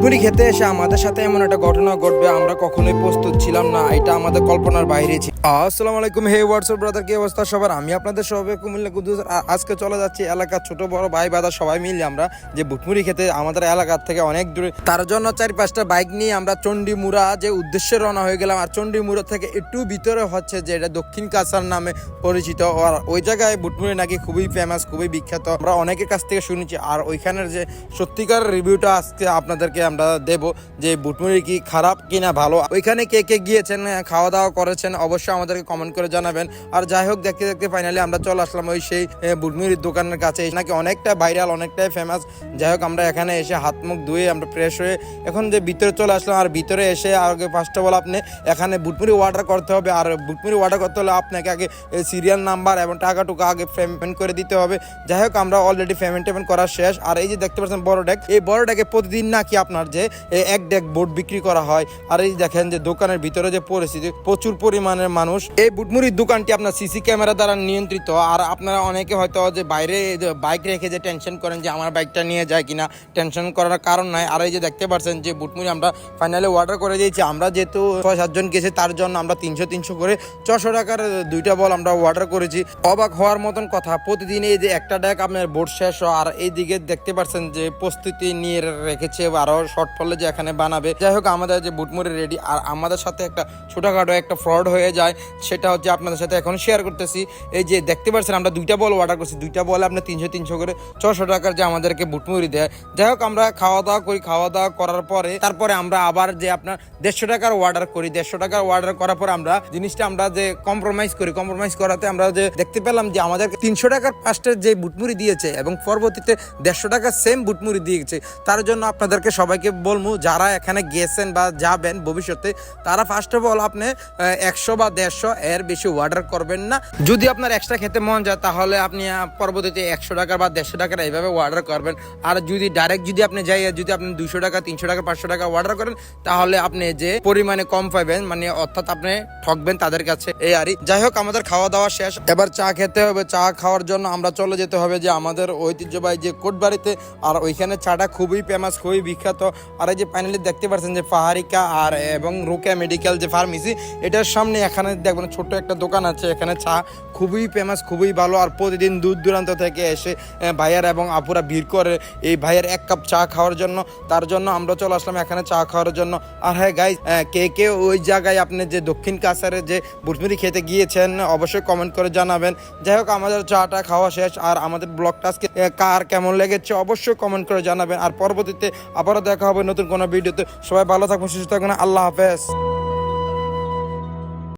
বুটমুড়ি খেতে এসে আমাদের সাথে এমন একটা ঘটনা ঘটবে, আমরা কখনোই প্রস্তুত ছিলাম না। এটা আমাদের কল্পনার বাইরে ছিল। আসসালামু আলাইকুম। হে হোয়াটসঅ্যাপ ব্রাদার কি অবস্থা সবার? আমি আপনাদের সবাই কুমিল্লা কুদ্দুস। আজকে চলে যাচ্ছি এলাকার ছোট বড় ভাই বাদা, সবাই মিলে আমরা যে বুটমুড়ি খেতে আমাদের এলাকার থেকে অনেক দূরে, তার জন্য চারি পাঁচটা বাইক নিয়ে আমরা চণ্ডীমুড়া যে উদ্দেশ্যে রওনা হয়ে গেলাম। আর চণ্ডীমুড়া থেকে একটু ভিতরে হচ্ছে যে এটা দক্ষিণ কাছার নামে পরিচিত। আর ওই জায়গায় বুটমুড়ি নাকি খুবই ফেমাস খুবই বিখ্যাত। আমরা অনেকের কাছ থেকে শুনেছি। আর ওইখানের যে সত্যিকার রিভিউটা আজকে আপনাদেরকে আমরা দেব যে বুটমুড়ি কি খারাপ কিনা ভালো। ওইখানে কে কে গিয়েছেন খাওয়া দাওয়া করেছেন? অবশ্যই আমাদেরকে কমেন্ট করে জানাবেন। আর যাই হোক দেখতে দেখতে ফাইনালি আমরা চলে আসলাম ওই সেই এ, বুটমুড়ির দোকানের কাছে। নাকি অনেকটা ভাইরাল অনেকটাই ফেমাস যাই হোক আমরা এখানে এসে হাত মুখ ধুয়ে আমরা ফ্রেশ হয়ে এখন যে ভিতরে চলে আসলাম আর ভিতরে এসে আগে ফার্স্ট অফ অল আপনি এখানে বুটমুড়ি অর্ডার করতে হবে। আর বুটমুড়ি অর্ডার করতে হলে আপনাকে আগে সিরিয়াল নাম্বার এবং টাকা টুকা আগে পেমেন্ট করে দিতে হবে। যাই হোক আমরা অলরেডি পেমেন্ট টেমেন্ট করা শেষ। আর এই যে দেখতে পাচ্ছেন বড় ডেক এই বড় ডেকে প্রতিদিন নাকি আপনার যে এক ডেক বোর্ড বিক্রি করা হয়। আর এই দেখেন যে দোকানের ভিতরে যে পরিস্থিতি প্রচুর পরিমাণের মানুষ, এই বুটমুড়ির দোকানটি আপনার সিসি ক্যামেরা দ্বারা নিয়ন্ত্রিত। আর আপনারা অনেকে হয়তো যে বাইরে বাইক রেখে যে টেনশন করেন যে আমার বাইকটা নিয়ে যায় কিনা টেনশন করার কারণ নাই। আর এই যে দেখতে পাচ্ছেন যে বুটমুড়ি আমরা ফাইনালি অর্ডার করে দিয়েছি। আমরা যেহেতু ছয়, সাতজন গেছি, তার জন্য আমরা তিনশো তিনশো করে ছশো টাকার দুইটা বল আমরা অর্ডার করেছি। অবাক হওয়ার মতন কথা, প্রতিদিন এই যে একটা ডেক আপনার বোর্ড শেষ আর এইদিকে দেখতে পাচ্ছেন যে প্রস্তুতি নিয়ে রেখেছে, আরও শর্ট ফলে যে এখানে বানাবে। যাই হোক, আমাদের যে বুটমুড়ি রেডি আর আমাদের সাথে একটা ছোটখাটো একটা ফ্রড হয়ে যায়। সেটা হচ্ছে আপনাদের সাথে এখন শেয়ার করতেছি। এই যে দেখতে পাচ্ছেন, আমরা দুইটা বল অর্ডার করছি। দুইটা বলে আপনার তিনশো তিনশো করে ছশো টাকার যে আমাদেরকে বুটমুড়ি দেয়। যাই হোক, আমরা খাওয়া দাওয়া করি। খাওয়া দাওয়া করার পরে, তারপরে আমরা আবার যে আপনার দেড়শো টাকার অর্ডার করি। দেড়শো টাকার অর্ডার করার পর আমরা জিনিসটা আমরা যে কম্প্রোমাইজ করি। কম্প্রোমাইজ করাতে আমরা যে দেখতে পেলাম যে আমাদের তিনশো টাকার পাঁচটা যে বুটমুড়ি দিয়েছে এবং পরবর্তীতে দেড়শো টাকার সেম বুটমুড়ি দিয়েছে, তার জন্য আপনাদেরকে সবাইকে বলব, যারা এখানে গেছেন বা যাবেন ভবিষ্যতে, তারা ফার্স্ট অফ অল আপনি একশো বা দেড়শো এর বেশি অর্ডার করবেন না। যদি আপনার এক্সট্রা খেতে মন যায়, তাহলে আপনি পরবর্তীতে একশো টাকা বা দেড়শো টাকার এইভাবে অর্ডার করবেন। আর যদি ডাইরেক্ট যদি আপনি যাই, যদি আপনি দুশো টাকা, তিনশো টাকা, পাঁচশো টাকা অর্ডার করেন, তাহলে আপনি যে পরিমাণে কম পাবেন মানে অর্থাৎ আপনি ঠকবেন তাদের কাছে, এই আরই। যাই হোক, আমাদের খাওয়া দাওয়া শেষ। এবার চা খেতে হবে। চা খাওয়ার জন্য আমরা চলে যেতে হবে যে আমাদের ঐতিহ্যবাহী যে কোটবাড়িতে। আর ওইখানে চাটা খুবই ফেমাস খুবই বিখ্যাত। আর এই যে ফাইনালি দেখতে পাচ্ছেন যে পাহাড়িকা আর, এবং রোকেয়া মেডিকেল যে ফার্মেসি এটার সামনে এখানে দেখবেন ছোট্ট একটা দোকান আছে, এখানে চা খুবই ফেমাস খুবই ভালো। আর প্রতিদিন দূর দূরান্ত থেকে এসে ভাইয়ার এবং আপুরা ভিড় করে এই ভাইয়ের এক কাপ চা খাওয়ার জন্য। তার জন্য আমরা চলে আসলাম এখানে চা খাওয়ার জন্য। আর হ্যাঁ গাই কে কে ওই জায়গায় আপনি যে দক্ষিণ কাছারে যে বুটমুড়ি খেতে গিয়েছেন, অবশ্যই কমেন্ট করে জানাবেন। যাই হোক, আমাদের চাটা খাওয়া শেষ। আর আমাদের ব্লগটা আজকে কার কেমন লেগেছে অবশ্যই কমেন্ট করে জানাবেন। আর পরবর্তীতে আবারও দেখা হবে নতুন কোনো ভিডিওতে। সবাই ভালো থাকবেন সুস্থ থাকবেন আল্লাহ হাফেজ।